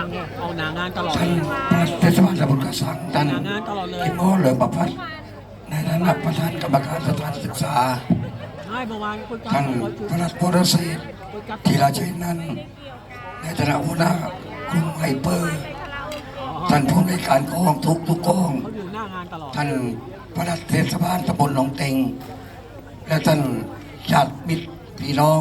างออกหนางานตลอดท่านเทศบาลตำบลกระสังท่านหนางานตลอดเลยกิมโอเหลือประพัฒน์ในฐานะประธานกรรมการสถานศึกษา ใช่เมื่อวานคุณกัท่านขอจุดพระราชโพรเศษคุณกัดธีราชัยนันท์ในฐานะหัวหน้ากลุ่มไฮเปอร์ ท่านผู้ในวยการกองทุกทุกกอง เขาอยู่หน้างานตลอดท่านพระราชเทศบาลตำบลหนองเต็ง และท่านญาติมิตรพี่น้อง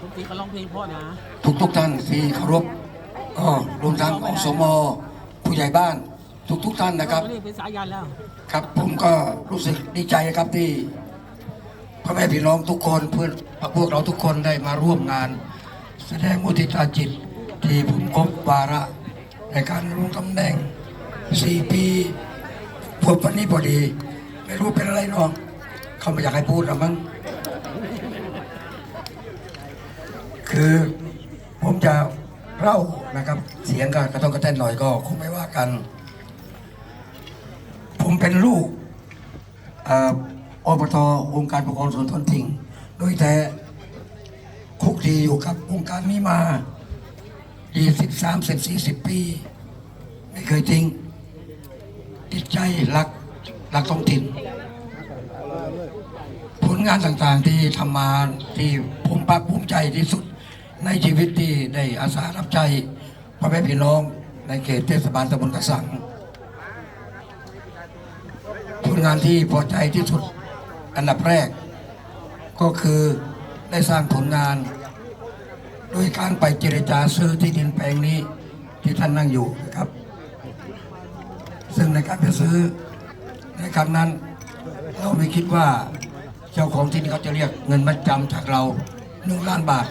ทุกทีเขาร้องเพลงเพราะนะ ทุกทุกๆท่านที่เคารพ ก็รวมทั้งอสมผู้ใหญ่บ้านทุกทุกๆท่านนะครับนี่เป็นสายันแล้วครับผมก็รู้สึกดีใจนะครับที่พ่อแม่พี่น้องทุกคนเพื่อนพวกเราทุกคนได้มาร่วมงาน แสดงมุทิตาจิต ที่ผมครบวาระในการลงตำแหน่งสี่ปีพบวันนี้พอดี ไม่รู้เป็นอะไรน้อง เขาไม่อยากให้พูดหรอกมั้งคือผมจะ เล่านะครับ เสียงก็กระต้องกระแท่นหน่อยก็คงไม่ว่ากัน ผมเป็นลูกเอ่ออบตองค์การปกครองส่วนท้องถิ่นโดยแต่คุกคีอยู่กับองค์การนี้มา20 30 40ปี ไม่เคยทิ้งติดใจรักรักท้องถิ่น ผลงานต่างๆที่ทำมาที่ผมภาคภูมิใจที่สุด ในชีวิตที่ได้อาสารับใจพ่อแม่พี่น้องในเขตเทศบาลตำบลกระสังผลงานที่พอใจที่สุดอันดับแรก ก็คือได้สร้างผลงาน โดยการไปเจรจาซื้อที่ดินแปลงนี้ที่ท่านนั่งอยู่นะครับ ซึ่งในการไปซื้อในครั้งนั้น เราไม่คิดว่าเจ้าของที่ดินเขาจะเรียกเงินมัดจำจากเราหนึ่งล้านบาท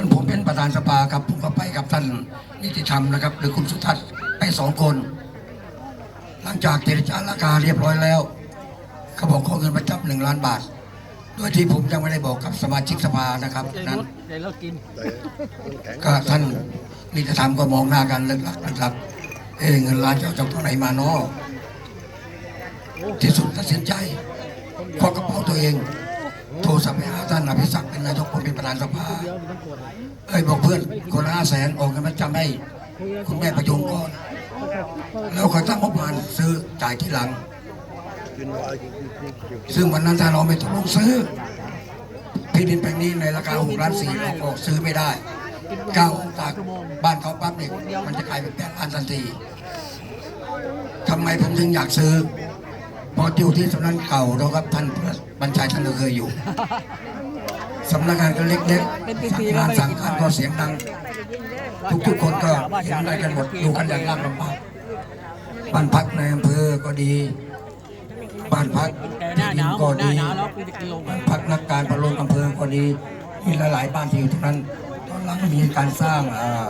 ตอนผมเป็นประธานสภาครับผมก็ไปกับท่านนิติธรรมนะครับ หรือคุณสุทัศน์ไปสองคน หลังจากเจรจาราคาเรียบร้อยแล้วเขาบอกขอเงินมาจับหนึ่งล้านบาทโดยที่ผมยังไม่ได้บอกกับสมาชิกสภานะครับใจนั้นรถใจรถกินก็ท่านนิติธรรมก็มองหน้ากันเลิกลักนะครับเอ้เงินล้านจะเอาจากตรงไหนมาเนาะที่สุดตัดสินใจควักกระเป๋าตัวเอง โทรศัพท์ไปหาท่านอภิศักดิ์เป็นนายกผมเป็นประธานสภาเอ้ยบอกเพื่อนคนละห้าแสนออกเงินมาจำให้คุณแม่ประยงก่อน แล้วคอยตั้งงบประมาณซื้อจ่ายทีหลัง ซึ่งวันนั้นถ้าเราไม่ตกลงซื้อที่ดินแปลงนี้ในราคาหกล้านสี่เราก็ซื้อไม่ได้เก้าวออกจากบ้านเขาปั๊บเนี่ยมันจะกลายเป็นแปดล้านทันทีทำไมผมถึงอยากซื้อ พราะอยู่ที่สำนักงานเก่าเราครับท่านบรรชัยท่านก็เคยอยู่สำนักงานก็เล็กๆสั่งงานสั่งการก็เสียงดัง ทุกๆคนก็เห็นได้กันหมดอยู่กันอย่างยากลำบากบ้านพักในอำเภอก็ดีบ้านพักแต่หน้าหนาวก็หน้าดีหนาวแล้วคุณจะกินลงบ้านพักนักการประโลมอำเภอก็ดีมีหลายๆบ้านที่อยู่ตรงนั้นตอนหลังมีการสร้างอ่า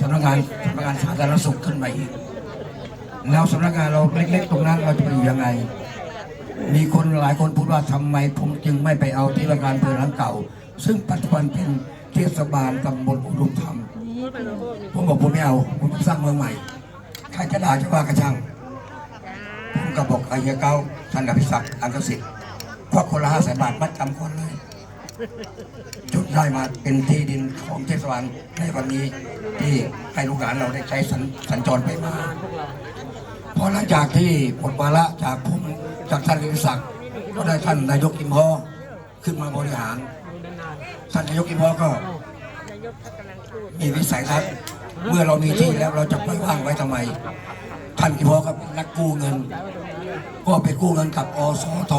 สำนักงานสำนักงานสาธารณสุขขึ้นมาอีก แล้วสำนักงานเราเล็ก ๆ ตรงนั้นเราจะไปอยู่ยังไง มีคนหลายคนพูดว่าทำไมผมจึงไม่ไปเอาที่ว่าการอำเภอหลังเก่า ซึ่งปัจจุบันเป็นเทศบาลตำบลอุดมธรรมผมบอกผมไม่เอาผมสร้างเมืองใหม่ใครจะด่าจะว่ากระช่างผมก็บอกไอ้เหี้ยเก้าท่านอภิศักดิ์อันกสิทธิ์ควักคนละห้าแสนบาทมัดจำคนเลยจนได้มาเป็นที่ดินของเทศบาลในวันนี้ที่ให้ลูกหลานเราได้ใช้สัญจรไปมา พอหลังจากที่หมดวาระจากผมจากท่านอภิศักดิ์ก็ได้ท่านนายกอิมพอขึ้นมาบริหาร ท่านนายกอิมพอก็มีวิสัยทัศน์เมื่อเรามีที่แล้วเราจะปล่อยว่างไว้ทำไม ท่านกิมพอก็เป็นนักกู้เงิน ก็ไปกู้เงินกับอสท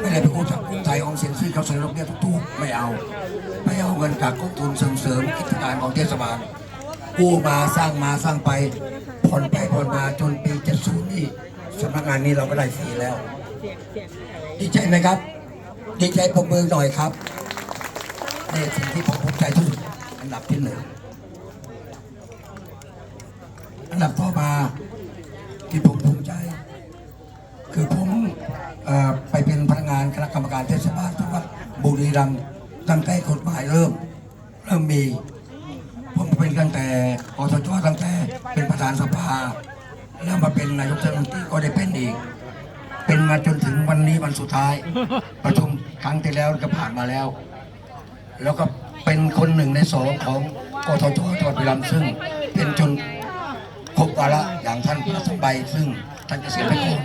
ไม่ได้ไปกู้จากกรุงไทยออมสินซึ่เขาเสนอดอกเบี้ยทุกๆไม่เอาไม่เอาเงินจากกองทุนเสริมกิจการของเทศบาลกู้มาสร้างมาสร้างไป ผ่อนไปผ่อนมาจนปี70นี่สำนักงานนี้เราก็ได้ฟรีแล้ว ดีใจไหมครับ ดีใจปรบมือหน่อยครับนี่สิ่งที่ผมภูมิใจที่สุดอันดับที่หนึ่งอันดับต่อมาที่ผมภูมิใจ คือผมอไปเป็นพนักงานคณะกรรมการเทศบาลจังหวัดบุรีรัมย์ตั้งแต่กฎหมายเริ่ม เริ่มมี ผมเป็นตั้งแต่อสจตั้งแต่ เป็นปรสภา แล้วมาเป็นนายกเทศมนตรีก็ได้เป็นอีก เป็นมาจนถึงวันนี้วันสุดท้าย ประชุมครั้งที่แล้วก็ผ่านมาแล้ว แล้วก็เป็นคนหนึ่งในสองของกทจจังหวัดบุรีรัมย์ซึ่ง เป็นจนครบวาระอย่างท่านพระสมบัยซึ่งท่านเกษียณไปก่อน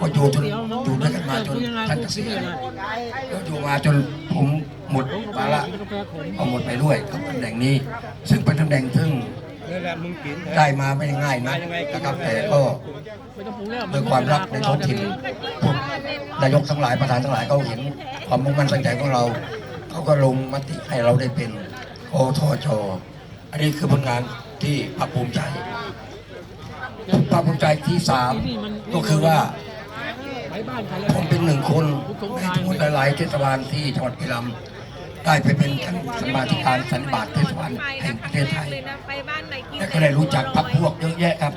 ก็อยู่จนอยู่ด้วยกันมาจนท่านเกษียณก็อยู่มาจนผมหมดวาระกาแฟขมเอาหมดไปด้วยกับตำแหน่งนี้ ซึ่งเป็นตำแหน่งซึ่ง นี่แหละมึงกินได้มาไม่ได้ง่ายนะนะครับแต่ก็ด้วยความรักในท้องถิ่นพวกนายกทั้งหลายประธานทั้งหลายเขาเห็นความมุ่งมั่นตั้งใจของเราเขาก็ลงมติให้เราได้เป็นโอทจอันนี้คือผลงานที่ภาคภูมิใจภาคภูมิใจที่สามก็คือว่าผมเป็นหนึ่งคนในทั้งหมดหลายๆเทศบาลที่จังหวัดบุรีรัมย์ ได้ไปเป็นท่านสมาธิการสันบาตเทศบาลแห่งประเทศไทยไปบ้านไหนกินและก็ได้รู้จักพรรคพวกเยอะแยะครับ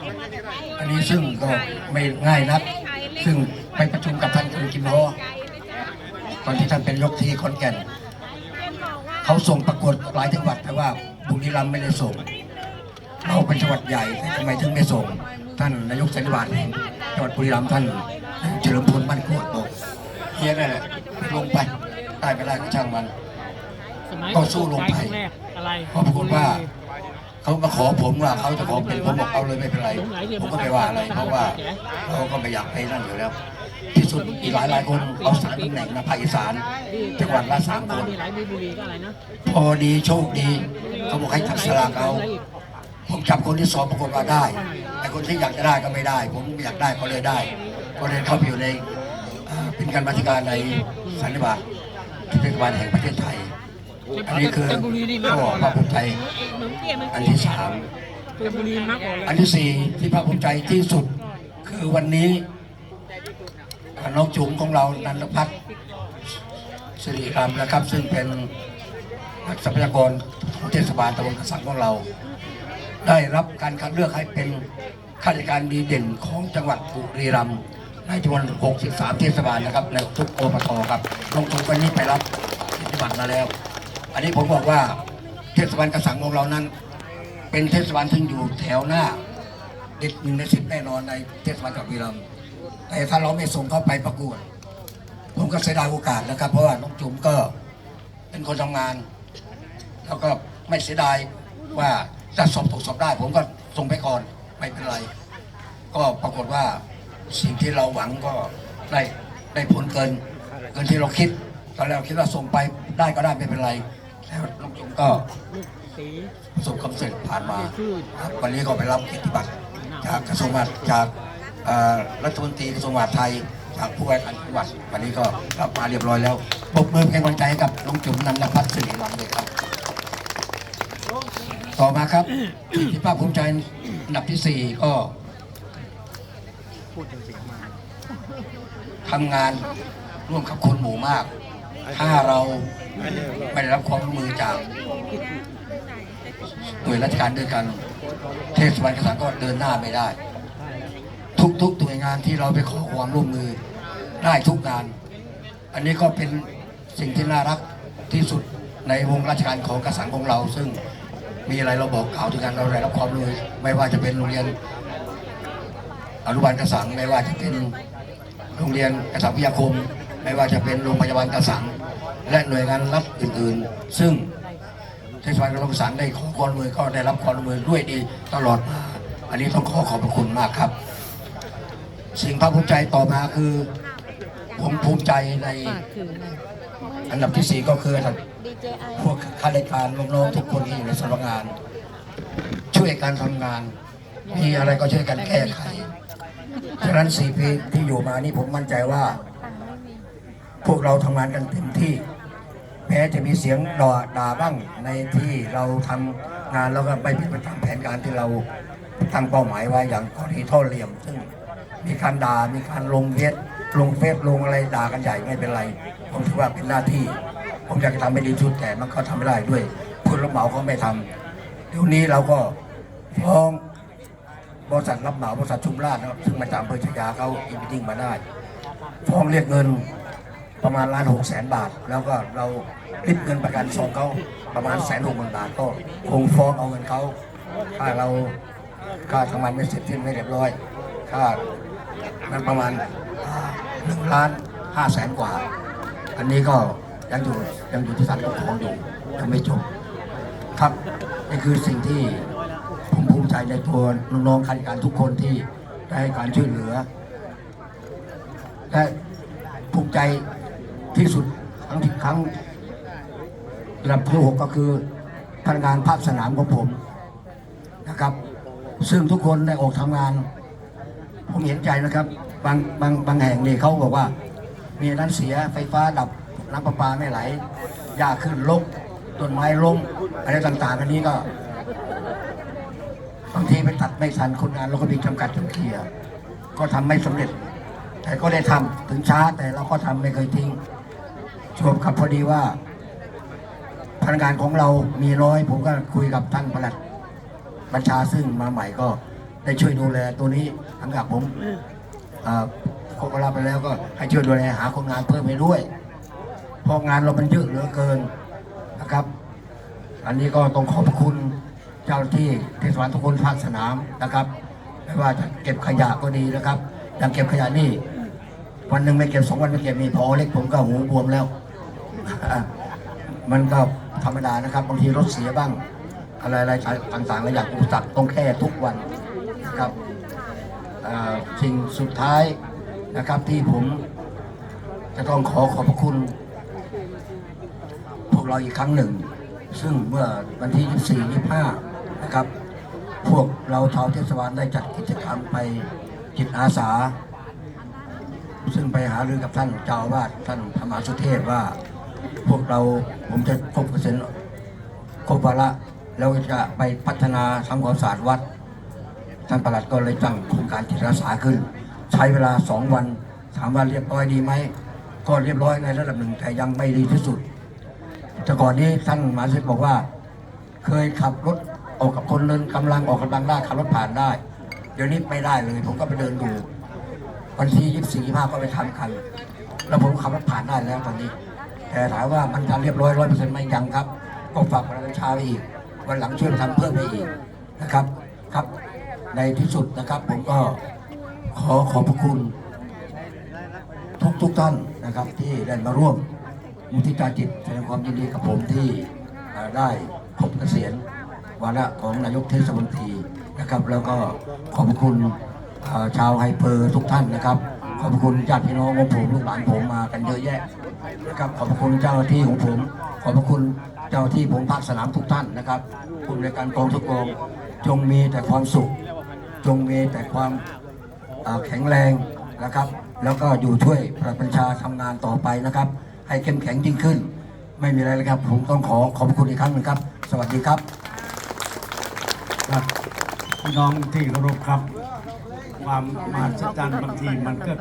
อันนี้ซึ่งก็ไม่ง่ายนัก ซึ่งไปประชุมกับท่านคุณกิมฮอตอนที่ท่านเป็นยกที่ขอนแก่น เขาส่งประกวดหลายจังหวัดแต่ว่าบุรีรัมย์ไม่ได้ส่งเราเป็นจังหวัดใหญ่แต่ทำไมถึงไม่ส่ง ท่านนายกสันนิบาตแห่งจังหวัดบุรีรัมย์ท่านเฉลิมพลบ้านกวดบอกเฮียนั่นแหละลงไปได้ไม่ได้ก็ช่างมัน สมัยก็สู้ลงไปครั้แรกอะไรเพราะปรากฏว่าเขามาขอผมว่าเขาจะขอเป็นผมบอกเอาเลยไม่เป็นไร ผมก็ไม่ว่าอะไร เพราะว่าเราก็ไม่อยากไปนั่นอยู่แล้ว ที่สุดอีกหลายหลายๆคนเอาสามตำแหน่งมาภาคอีสานจังหวัดละสามคนมีหลายมีบุรีก็อะไรนะพอดีโชคดีเขาบอกให้จับสลากเอาผมจับคนที่สองปรากฏว่าได้ไอ้คนที่อยากจะได้ก็ไม่ได้ ผมไม่อยากได้ก็เลยได้ ก็เลยเข้าไปอยู่ในอ่าเป็นการบัญชาการในสันนิบาตที่เป็นการแห่งประเทศไทย อันนี้คือก็ภาคภูมิใจอันที่สามเป็นบุรีมากกว่าอันที่สี่ที่ภาคภูมิใจที่สุด คือวันนี้น้องจุ๋มของเรานันทพัฒน์สิริรำนะครับ ซึ่งเป็นนักทรัพยากรของเทศบาลตำบลกระสังของเรา ได้รับการคัดเลือกให้เป็นข้าราชการดีเด่นของจังหวัดบุรีรัมย์ในจำนวน 63 เทศบาลนะครับในทุกโอปทครับลงทุนวันนี้ไปรับเกียรติบัตรมาแล้ว อันนี้ผมบอกว่าเทศบาลกระสังของเรานั้น เป็นเทศบาลที่อยู่แถวหน้าเด็ดหนึ่งในสิบแน่นอนในเทศบาลกับวีรัมแต่ถ้าเราไม่ส่งเข้าไปประกวด ผมก็เสียดายโอกาสนะครับ เพราะว่าน้องจุ๋มก็เป็นคนทำงาน แล้วก็ไม่เสียดายว่าจะสอบตกสอบได้ ผมก็ส่งไปก่อนไม่เป็นไร ก็ปรากฏว่าสิ่งที่เราหวังก็ได้ได้ผลเกิน เกินที่เราคิดตอนแรกคิดว่าส่งไปได้ก็ได้ไม่เป็นไร แล้วน้องจุ๋มก็ลูกสีประสบความสำเร็จผ่านมาครับวันนี้ก็ไปรับเกียรติบัตรจากกระทรวงมหาดจากรัฐมนตรีกระทรวงมหาดไทยจากผู้ว่าการจังหวัดวันนี้ก็รับมาเรียบร้อยแล้วปรบมือเป็นกำลังใจให้กับน้องจุ๋มนันทพัฒน์สิริวัลย์เลยครับ ต่อมาครับที่ภาคภูมิใจอันดับที่สี่ก็ทำงานร่วมกับคนหมู่มาก ถ้าเรา ไม่ได้รับความร่วมมือจากหน่วยราชการด้วยกัน เทศบาลกระสังก็เดินหน้าไม่ได้ ทุกๆหน่วยงานที่เราไปขอความร่วมมือได้ทุกงาน อันนี้ก็เป็นสิ่งที่น่ารักที่สุดในวงราชการของกระสังของเรา ซึ่งมีอะไรเราบอกกล่าวถึงกันเราได้รับความร่วมมือไม่ว่าจะเป็นโรงเรียนอนุบาลกระสังไม่ว่าจะเป็นโรงเรียนกระสังพิทยาคม ไม่ว่าจะเป็นโรงพยาบาลกระสัง และหน่วยงานรัฐอื่นๆ ซึ่งเทศบาลกระสังได้ขอความร่วมมือก็ได้รับความร่วมมือด้วยดีตลอดมา อันนี้ต้องขอขอบพระคุณมากครับ สิ่งภาคภูมิใจต่อมาคือ ผมภูมิใจในอันดับที่สี่ก็คือพวกข้าราชการน้องๆทุกคนที่อยู่ในสำนักงาน ช่วยการทำงาน มีอะไรก็ช่วยกันแก้ไขฉะนั้นสี่ปีที่อยู่มานี่ผมมั่นใจว่า พวกเราทำงานกันเต็มที่ แม้จะมีเสียงด่าด่าบ้างในที่เราทำงานแล้วก็ไม่เป็นไปตามแผนการที่เราตั้งเป้าหมายไว้อย่างกรณีท่อเหลี่ยม ซึ่งมีการด่ามีการลงเฟซลงเฟซลงอะไรด่ากันใหญ่ไม่เป็นไร ผมถือว่าเป็นหน้าที่ ผมอยากจะทำให้ดีที่สุดแต่มันก็ทำไม่ได้ด้วยผู้รับเหมาเขาไม่ทำเดี๋ยวนี้เราก็ฟ้องบริษัทรับเหมาบริษัทชุมราชนะครับซึ่งมาจากอำเภอชายาเขาอินพิติ้งมาได้ฟ้องเรียกเงิน ประมาณล้านหกแสนบาท แล้วก็เราริบเงินประกันส่งเขาประมาณแสนหกหมื่นบาทก็คงฟ้องเอาเงินเขาค่าเราค่าทำงานไม่เสร็จสิ้นไม่เรียบร้อยค่านั้นประมาณหนึ่งล้านห้าแสนกว่า อันนี้ก็ยังอยู่ยังอยู่ที่ศาลปกครองอยู่ยังไม่จบครับนี่คือสิ่งที่ผมภูมิใจในตัวน้องๆข้าราชการทุกคนที่ได้ให้การช่วยเหลือและภูมิใจ ที่สุดครั้งที่ครั้งระดับที่หกก็คือพนักงานภาคสนามของผมนะครับ ซึ่งทุกคนได้ออกทำงาน ผมเห็นใจนะครับ บางบางบางแห่งนี่เขาบอกว่า มีนั้นเสียไฟฟ้าดับน้ำประปาไม่ไหลหญ้าขึ้นลกต้นไม้ล้มอะไรต่างๆอันนี้ก็บางทีไปตัดไม่ทันคนงานเราก็มีจำกัดจำเกียก็ทำไม่สำเร็จ แต่ก็ได้ทำถึงช้าแต่เราก็ทำไม่เคยทิ้ง ชมครับพอดีว่าพนักงานของเรามีน้อย ผมก็คุยกับท่านประหลัดบัญชาซึ่งมาใหม่ก็ได้ช่วยดูแลตัวนี้หลังจากผมเอ่อครบเวลาไปแล้วก็ให้ช่วยดูแลหาคนงานเพิ่มให้ด้วยเพราะงานเรามันเยอะเหลือเกินนะครับ อันนี้ก็ต้องขอบคุณเจ้าหน้าที่เทศบาลทุกคนภาคสนามนะครับไม่ว่าจะเก็บขยะก็ดีนะครับอย่างเก็บขยะนี่วันหนึ่งไม่เก็บสองวันไม่เก็บมีพอเล็กผมก็หูบวมแล้ว มันก็ธรรมดานะครับ บางทีรถเสียบ้าง อะไรอะไรต่างๆหลายอย่างอุปสรรคต้องแก้ทุกวันนะครับสิ่งสุดท้ายนะครับที่ผมจะต้องขอขอบพระคุณ พวกเราอีกครั้งหนึ่ง ซึ่งเมื่อวันที่ 24 25 นะครับ พวกเราชาวเทศบาลได้จัดกิจกรรมไปจิตอาสา ซึ่งไปหารือกับท่านเจ้าอาวาสท่านธรรมสุเทพว่า พวกเราผมจะครบเกษียณครบวาระแล้วจะไปพัฒนาทำความสะอาดวัด ท่านประหลัดก็เลยตั้งโครงการจิตอาสาขึ้น ใช้เวลาสองวันถามว่าเรียบร้อยดีไหมก็เรียบร้อยในระดับหนึ่งแต่ยังไม่ดีที่สุด แต่ก่อนนี้ท่านหมาสิบอกว่า เคยขับรถออกกับคนเดินกำลังออกกำลังได้ขับรถผ่านได้ เดี๋ยวนี้ไม่ได้เลย ผมก็ไปเดินดูวันที่ยี่สี่ยี่ห้าก็ไปทำกัน แล้วผมขับรถผ่านได้แล้วตอนนี้ แต่ถามว่ามันจะเรียบร้อยร้อยเปอร์เซ็นต์ไหมยังครับ ก็ฝากประชาชาไปอีก วันหลังช่วยทำเพิ่มไปอีกนะครับครับ ในที่สุดนะครับ ผมก็ขอขอบพระคุณ ทุกทุกท่านนะครับ ที่ได้มาร่วมมุทิตาจิตแสดงความยินดีกับผมที่ได้ครบเกษียณวาระของนายกเทศมนตรีนะครับ แล้วก็ขอบพระคุณชาวไฮเปอร์ทุกท่านนะครับ ขอบคุณญาติพี่น้องของผมลูกหลานผมมากันเยอะแยะนะครับขอบคุณเจ้าที่ของผม ขอบคุณเจ้าที่ผมภาคสนามทุกท่านนะครับคุณในวยการกองทุกกองจงมีแต่ความสุข จงมีแต่ความแข็งแรงนะครับ แล้วก็อยู่ช่วยประบัญชาทำงานต่อไปนะครับ ให้เข้มแข็งยิ่งขึ้น ไม่มีอะไรเลยครับ ผมต้องขอขอบคุณอีกครั้งหนึ่งครับ สวัสดีครับครับพี่น้องที่เคารพครับ ความมหัศจรรย์บางทีมันก็